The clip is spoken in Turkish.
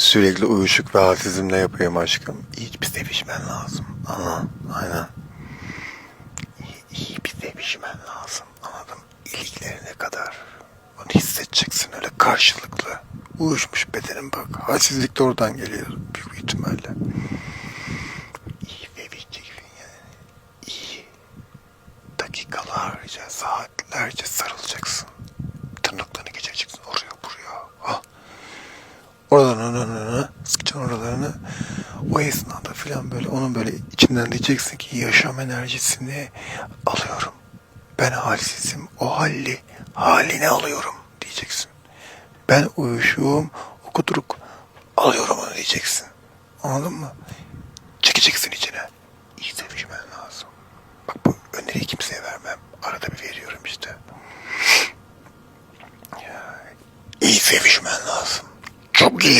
Sürekli uyuşuk ve halsizimle yapayım aşkım. İyi bir sevişmen lazım. Ana, aynen. İyi, iyi bir sevişmen lazım. Anladım. İliklerine kadar. Onu hissedeceksin öyle karşılıklı. Uyuşmuş bedenin bak. Halsizlik de oradan geliyor büyük ihtimalle. İyi sevişeceksin yani. İyi. Dakikalarca, saatlerce sarılacaksın. Oralarını, sıkacaksın oralarını. O esnada filan böyle onun böyle içinden diyeceksin ki yaşam enerjisini alıyorum. Ben halsizim. O halli, halini alıyorum diyeceksin. Ben uyuşuğum, o kuduruk alıyorum onu diyeceksin. Anladın mı? Çekeceksin içine. İyi sevişmen lazım. Bak bu öneriyi kimseye vermem. Arada bir veriyorum işte. İyi sevişmen lazım. Çok iyi